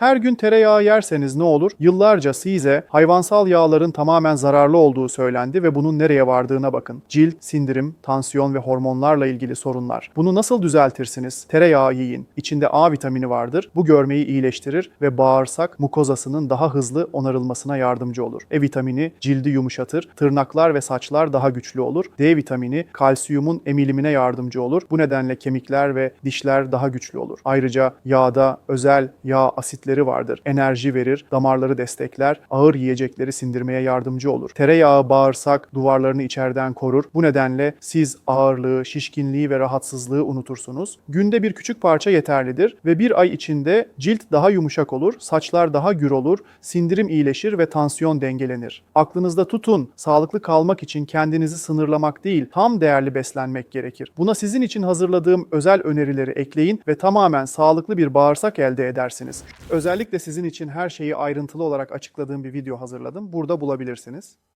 Her gün tereyağı yerseniz ne olur? Yıllarca size hayvansal yağların tamamen zararlı olduğu söylendi ve bunun nereye vardığına bakın. Cilt, sindirim, tansiyon ve hormonlarla ilgili sorunlar. Bunu nasıl düzeltirsiniz? Tereyağı yiyin. İçinde A vitamini vardır. Bu görmeyi iyileştirir ve bağırsak mukozasının daha hızlı onarılmasına yardımcı olur. E vitamini cildi yumuşatır, tırnaklar ve saçlar daha güçlü olur. D vitamini kalsiyumun emilimine yardımcı olur. Bu nedenle kemikler ve dişler daha güçlü olur. Ayrıca yağda özel yağ asitleri vardır. Enerji verir, damarları destekler, ağır yiyecekleri sindirmeye yardımcı olur. Tereyağı bağırsak duvarlarını içeriden korur. Bu nedenle siz ağırlığı, şişkinliği ve rahatsızlığı unutursunuz. Günde bir küçük parça yeterlidir ve bir ay içinde cilt daha yumuşak olur, saçlar daha gür olur, sindirim iyileşir ve tansiyon dengelenir. Aklınızda tutun, sağlıklı kalmak için kendinizi sınırlamak değil, tam değerli beslenmek gerekir. Buna sizin için hazırladığım özel önerileri ekleyin ve tamamen sağlıklı bir bağırsak elde edersiniz. Özellikle sizin için her şeyi ayrıntılı olarak açıkladığım bir video hazırladım. Burada bulabilirsiniz.